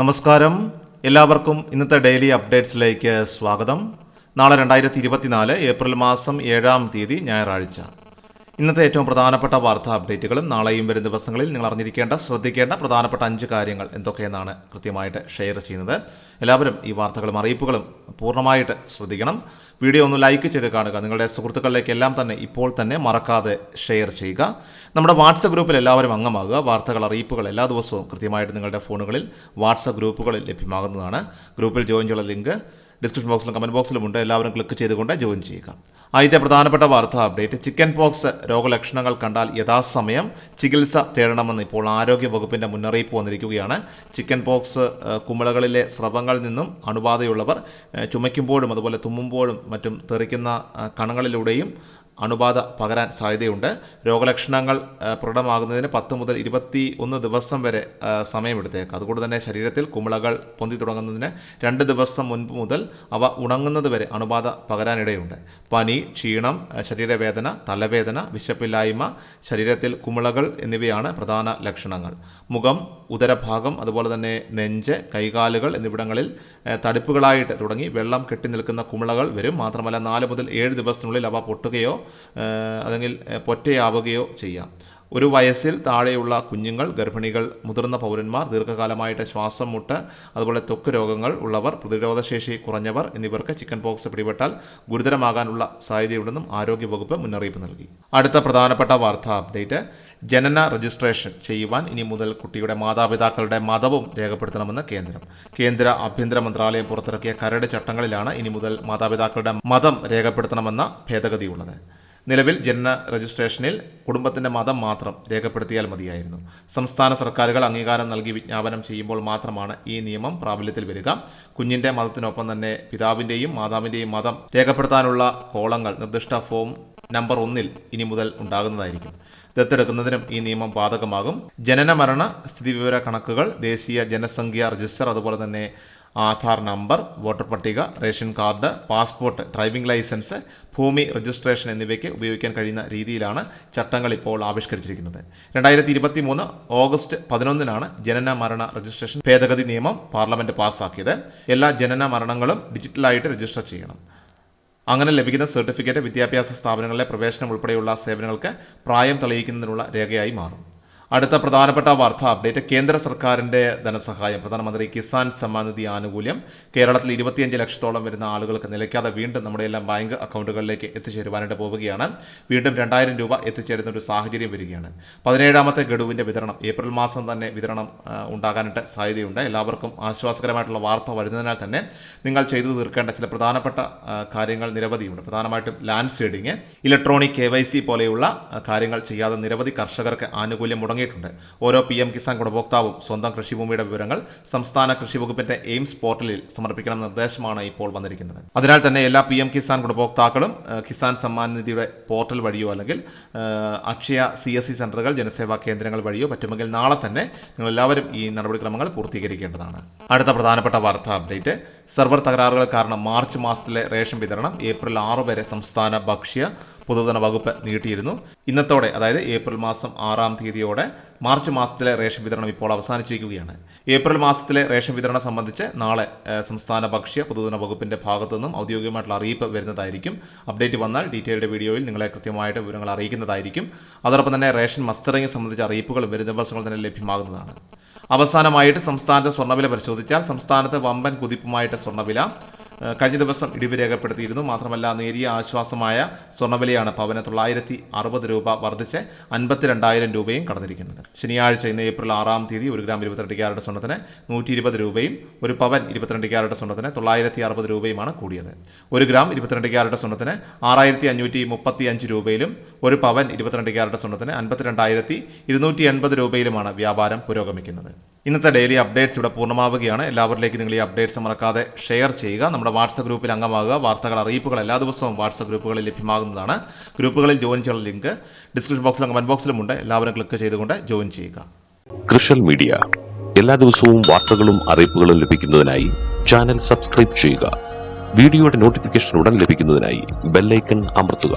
നമസ്കാരം. എല്ലാവർക്കും ഇന്നത്തെ ഡെയിലി അപ്ഡേറ്റ്സിലേക്ക് സ്വാഗതം. നാളെ രണ്ടായിരത്തി ഇരുപത്തിനാല് ഏപ്രിൽ മാസം ഏഴാം തീയതി ഞായറാഴ്ച. ഇന്നത്തെ ഏറ്റവും പ്രധാനപ്പെട്ട വാർത്താ അപ്ഡേറ്റുകളും നാളെയും വരും ദിവസങ്ങളിൽ നിങ്ങൾ അറിഞ്ഞിരിക്കേണ്ട ശ്രദ്ധിക്കേണ്ട പ്രധാനപ്പെട്ട അഞ്ച് കാര്യങ്ങൾ എന്തൊക്കെയെന്നാണ് കൃത്യമായിട്ട് ഷെയർ ചെയ്യുന്നത്. എല്ലാവരും ഈ വാർത്തകളും അറിയിപ്പുകളും പൂർണമായിട്ട് ശ്രദ്ധിക്കണം. വീഡിയോ ഒന്ന് ലൈക്ക് ചെയ്ത് കാണുക. നിങ്ങളുടെ സുഹൃത്തുക്കളിലേക്ക് എല്ലാം തന്നെ ഇപ്പോൾ തന്നെ മറക്കാതെ ഷെയർ ചെയ്യുക. നമ്മുടെ വാട്സപ്പ് ഗ്രൂപ്പിൽ എല്ലാവരും അംഗമാകുക. വാർത്തകൾ അറിയിപ്പുകൾ എല്ലാ ദിവസവും കൃത്യമായിട്ട് നിങ്ങളുടെ ഫോണുകളിൽ വാട്സപ്പ് ഗ്രൂപ്പുകളിൽ ലഭ്യമാകുന്നതാണ്. ഗ്രൂപ്പിൽ ജോയിൻ ചെയ്യാനുള്ള ലിങ്ക് ഡിസ്ക്രിപ്ഷൻ ബോക്സിലും കമന്റ് ബോക്സിലും ഉണ്ട്. എല്ലാവരും ക്ലിക്ക് ചെയ്തുകൊണ്ട് ജോയിൻ ചെയ്യുക. ആദ്യത്തെ പ്രധാനപ്പെട്ട വാർത്താ അപ്ഡേറ്റ്. ചിക്കൻ പോക്സ് രോഗലക്ഷണങ്ങൾ കണ്ടാൽ യഥാസമയം ചികിത്സ തേടണമെന്ന് ഇപ്പോൾ ആരോഗ്യ വകുപ്പിന്റെ മുന്നറിയിപ്പ് വന്നിരിക്കുകയാണ്. ചിക്കൻ പോക്സ് കുമിളകളിലെ സ്രവങ്ങളിൽ നിന്നും അണുബാധയുള്ളവർ ചുമയ്ക്കുമ്പോഴും അതുപോലെ തുമ്മുമ്പോഴും മറ്റും തെറിക്കുന്ന കണങ്ങളിലൂടെയും അണുബാധ പകരാൻ സാധ്യതയുണ്ട്. രോഗലക്ഷണങ്ങൾ പ്രകടമാകുന്നതിന് പത്ത് മുതൽ ഇരുപത്തി ഒന്ന് ദിവസം വരെ സമയമെടുത്തേക്കാം. അതുകൊണ്ട് തന്നെ ശരീരത്തിൽ കുമിളകൾ പൊന്തി തുടങ്ങുന്നതിന് രണ്ട് ദിവസം മുൻപ് മുതൽ അവ ഉണങ്ങുന്നത് വരെ അണുബാധ പകരാനിടയുണ്ട്. പനി ക്ഷീണം ശരീരവേദന തലവേദന വിശപ്പില്ലായ്മ ശരീരത്തിൽ കുമിളകൾ എന്നിവയാണ് പ്രധാന ലക്ഷണങ്ങൾ. മുഖം ഉദരഭാഗം അതുപോലെ തന്നെ നെഞ്ച് കൈകാലുകൾ എന്നിവിടങ്ങളിൽ തടിപ്പുകളായിട്ട് തുടങ്ങി വെള്ളം കെട്ടി നിൽക്കുന്ന കുമിളകൾ വരും. മാത്രമല്ല നാല് മുതൽ ഏഴ് ദിവസത്തിനുള്ളിൽ അവ പൊട്ടുകയോ അല്ലെങ്കിൽ പൊറ്റയാവുകയോ ചെയ്യാം. ഒരു വയസ്സിൽ താഴെയുള്ള കുഞ്ഞുങ്ങൾ ഗർഭിണികൾ മുതിർന്ന പൗരന്മാർ ദീർഘകാലമായിട്ട് ശ്വാസം മുട്ട് അതുപോലെ തൊക്ക് രോഗങ്ങൾ ഉള്ളവർ പ്രതിരോധശേഷി കുറഞ്ഞവർ എന്നിവർക്ക് ചിക്കൻ പോക്സ് പിടിപെട്ടാൽ ഗുരുതരമാകാനുള്ള സാധ്യതയുണ്ടെന്നും ആരോഗ്യവകുപ്പ് മുന്നറിയിപ്പ് നൽകി. അടുത്ത പ്രധാനപ്പെട്ട വാർത്താ അപ്ഡേറ്റ്. ജനന രജിസ്ട്രേഷൻ ചെയ്യുവാൻ ഇനി മുതൽ കുട്ടിയുടെ മാതാപിതാക്കളുടെ മതവും രേഖപ്പെടുത്തണമെന്ന് കേന്ദ്രം. കേന്ദ്ര ആഭ്യന്തര മന്ത്രാലയം പുറത്തിറക്കിയ കരട് ചട്ടങ്ങളിലാണ് ഇനി മുതൽ മാതാപിതാക്കളുടെ മതം രേഖപ്പെടുത്തണമെന്ന ഭേദഗതിയുള്ളത്. നിലവിൽ ജനന രജിസ്ട്രേഷനിൽ കുടുംബത്തിന്റെ മതം മാത്രം രേഖപ്പെടുത്തിയാൽ മതിയായിരുന്നു. സംസ്ഥാന സർക്കാരുകൾ അംഗീകാരം നൽകി വിജ്ഞാപനം ചെയ്യുമ്പോൾ മാത്രമാണ് ഈ നിയമം പ്രാബല്യത്തിൽ വരിക. കുഞ്ഞിന്റെ മതത്തിനൊപ്പം തന്നെ പിതാവിന്റെയും മാതാവിന്റെയും മതം രേഖപ്പെടുത്താനുള്ള കോളങ്ങൾ നിർദ്ദിഷ്ട ഫോം നമ്പർ ഒന്നിൽ ഇനി മുതൽ ഉണ്ടാകുന്നതായിരിക്കും. ദത്തെടുക്കുന്നതിനും ഈ നിയമം ബാധകമാകും. ജനന മരണ സ്ഥിതിവിവര കണക്കുകൾ ദേശീയ ജനസംഖ്യ രജിസ്റ്റർ അതുപോലെ തന്നെ ആധാർ നമ്പർ വോട്ടർ പട്ടിക ration card passport driving licence ഭൂമി രജിസ്ട്രേഷൻ എന്നിവയ്ക്ക് ഉപയോഗിക്കാൻ കഴിയുന്ന രീതിയിലാണ് ചട്ടങ്ങൾ ഇപ്പോൾ ആവിഷ്കരിച്ചിരിക്കുന്നത്. രണ്ടായിരത്തി ഇരുപത്തി മൂന്ന് ഓഗസ്റ്റ് പതിനൊന്നിനാണ് ജനന മരണ രജിസ്ട്രേഷൻ ഭേദഗതി നിയമം പാർലമെന്റ് പാസ്സാക്കിയത്. എല്ലാ ജനന മരണങ്ങളും ഡിജിറ്റലായിട്ട് രജിസ്റ്റർ ചെയ്യണം. അങ്ങനെ ലഭിക്കുന്ന സർട്ടിഫിക്കറ്റ് വിദ്യാഭ്യാസ സ്ഥാപനങ്ങളിലെ പ്രവേശനം ഉൾപ്പെടെയുള്ള സേവനങ്ങൾക്ക് പ്രായം തെളിയിക്കുന്നതിനുള്ള രേഖയായി മാറും. അടുത്ത പ്രധാനപ്പെട്ട വാർത്താ അപ്ഡേറ്റ്. കേന്ദ്ര സർക്കാരിന്റെ ധനസഹായം. പ്രധാനമന്ത്രി കിസാൻ സമ്മാൻ നിധി ആനുകൂല്യം. കേരളത്തിൽ ഇരുപത്തിയഞ്ച് ലക്ഷത്തോളം വരുന്ന ആളുകൾക്ക് നിലയ്ക്കാതെ വീണ്ടും നമ്മുടെ എല്ലാം ബാങ്ക് അക്കൗണ്ടുകളിലേക്ക് എത്തിച്ചേരുവാനായിട്ട് പോവുകയാണ്. വീണ്ടും രണ്ടായിരം രൂപ എത്തിച്ചേരുന്ന ഒരു സാഹചര്യം വരികയാണ്. പതിനേഴാമത്തെ ഗഡുവിന്റെ വിതരണം. ഏപ്രിൽ മാസം തന്നെ വിതരണം ഉണ്ടാകാനായിട്ട് സാധ്യതയുണ്ട്. എല്ലാവർക്കും ആശ്വാസകരമായിട്ടുള്ള വാർത്ത വരുന്നതിനാൽ തന്നെ നിങ്ങൾ ചെയ്തു തീർക്കേണ്ട ചില പ്രധാനപ്പെട്ട കാര്യങ്ങൾ നിരവധിയുണ്ട്. പ്രധാനമായിട്ടും ലാൻഡ് സീഡിങ് ഇലക്ട്രോണിക് കെ പോലെയുള്ള കാര്യങ്ങൾ ചെയ്യാതെ നിരവധി കർഷകർക്ക് ആനുകൂല്യം മുടങ്ങിയിട്ടുണ്ട് ഓരോ പി എം കിസാൻ ഗുണഭോക്താവും സ്വന്തം കൃഷിഭൂമിയുടെ വിവരങ്ങൾ സംസ്ഥാന കൃഷി വകുപ്പിന്റെ എയിംസ് പോർട്ടലിൽ സമർപ്പിക്കണം നിർദ്ദേശമാണ് ഇപ്പോൾ വന്നിരിക്കുന്നത്. അതിനാൽ തന്നെ എല്ലാ പി എം കിസാൻ ഗുണഭോക്താക്കളും കിസാൻ സമ്മാൻ നിധിയുടെ പോർട്ടൽ വഴിയോ അല്ലെങ്കിൽ അക്ഷയ സി എസ് സി സെന്ററുകൾ ജനസേവാ കേന്ദ്രങ്ങൾ വഴിയോ പറ്റുമെങ്കിൽ നാളെ തന്നെ നിങ്ങൾ എല്ലാവരും ഈ നടപടിക്രമങ്ങൾ പൂർത്തീകരിക്കേണ്ടതാണ്. അടുത്ത പ്രധാനപ്പെട്ട വാർത്താ അപ്ഡേറ്റ്. സെർവർ തകരാറുകൾ കാരണം മാർച്ച് മാസത്തിലെ റേഷൻ വിതരണം ഏപ്രിൽ ആറ് വരെ സംസ്ഥാന ഭക്ഷ്യ പൊതുജന വകുപ്പ് നീട്ടിയിരുന്നു. ഇന്നത്തോടെ അതായത് ഏപ്രിൽ മാസം ആറാം തീയതിയോടെ മാർച്ച് മാസത്തിലെ റേഷൻ വിതരണം ഇപ്പോൾ അവസാനിച്ചിരിക്കുകയാണ്. ഏപ്രിൽ മാസത്തിലെ റേഷൻ വിതരണം സംബന്ധിച്ച് നാളെ സംസ്ഥാന ഭക്ഷ്യ പൊതുജന വകുപ്പിന്റെ ഭാഗത്തു നിന്നും ഔദ്യോഗികമായിട്ടുള്ള അറിയിപ്പ് വരുന്നതായിരിക്കും. അപ്ഡേറ്റ് വന്നാൽ ഡീറ്റെയിൽഡ് വീഡിയോയിൽ നിങ്ങളെ കൃത്യമായിട്ട് വിവരങ്ങൾ അറിയിക്കുന്നതായിരിക്കും. അതോടൊപ്പം തന്നെ റേഷൻ മസ്റ്ററിംഗ് സംബന്ധിച്ച അറിയിപ്പുകളും വരുന്ന ദിവസങ്ങൾ തന്നെ ലഭ്യമാകുന്നതാണ്. അവസാനമായിട്ട് സംസ്ഥാനത്തെ സ്വർണവില പരിശോധിച്ചാൽ സംസ്ഥാനത്ത് വമ്പൻ കുതിപ്പുമായിട്ട് സ്വർണവില കഴിഞ്ഞ ദിവസം ഇടിവ് രേഖപ്പെടുത്തിയിരുന്നു. മാത്രമല്ല നേരിയ ആശ്വാസമായ സ്വർണവിലയാണ് പവന് തൊള്ളായിരത്തി അറുപത് രൂപ വർദ്ധിച്ച് അൻപത്തിരണ്ടായിരം രൂപയും കടന്നിരിക്കുന്നത്. ശനിയാഴ്ച ഇന്ന് ഏപ്രിൽ ആറാം തീയതി ഒരു ഗ്രാം ഇരുപത്തിരണ്ട് ക്യാരറ്റ് സ്വർണത്തിന് നൂറ്റി ഇരുപത് രൂപയും ഒരു പവൻ ഇരുപത്തിരണ്ട് ക്യാരറ്റ് സ്വർണത്തിന് തൊള്ളായിരത്തി അറുപത് രൂപയുമാണ് കൂടിയത്. ഒരു ഗ്രാം ഇരുപത്തിരണ്ട് ക്യാരറ്റ് സ്വർണത്തിന് ആറായിരത്തി അഞ്ഞൂറ്റി മുപ്പത്തി അഞ്ച് രൂപയിലും ഒരു പവൻ ഇരുപത്തിരണ്ട് ക്യാരറ്റ് സ്വർണത്തിന് അൻപത്തിരണ്ടായിരത്തി ഇരുന്നൂറ്റി എൺപത് രൂപയിലുമാണ് വ്യാപാരം പുരോഗമിക്കുന്നത്. ഇന്നത്തെ ഡെയിലി അപ്ഡേറ്റ്സ് ഇവിടെ പൂർണമാവുകയാണ്. എല്ലാവരിലേക്ക് നിങ്ങൾ ഈ അപ്ഡേറ്റ്സ് മറക്കാതെ ഷെയർ ചെയ്യുക. നമ്മുടെ വാട്സപ്പ് ഗ്രൂപ്പിൽ അംഗമാകുക. വാർത്തകൾ അറിയിപ്പുകൾ എല്ലാ ദിവസവും വാട്സപ്പ് ഗ്രൂപ്പുകളിൽ ലഭ്യമാകുന്നതാണ്. ഗ്രൂപ്പുകളിൽ ജോയിൻ ചെയ്യാനുള്ള ലിങ്ക് ഡിസ്ക്രിപ്ഷൻ ബോക്സിലും കമന്റ് ബോക്സിലുമുണ്ട് എല്ലാവരും ക്ലിക്ക് ചെയ്തുകൊണ്ട് ജോയിൻ ചെയ്യുക. കൃഷൽ മീഡിയ എല്ലാ ദിവസവും വാർത്തകളും അറിയിപ്പുകളും ലഭിക്കുന്നതിനായി ചാനൽ സബ്സ്ക്രൈബ് ചെയ്യുക. വീഡിയോയുടെ നോട്ടിഫിക്കേഷൻ ഉടൻ ലഭിക്കുന്നതിനായി ബെല്ലൈക്കൺ അമർത്തുക.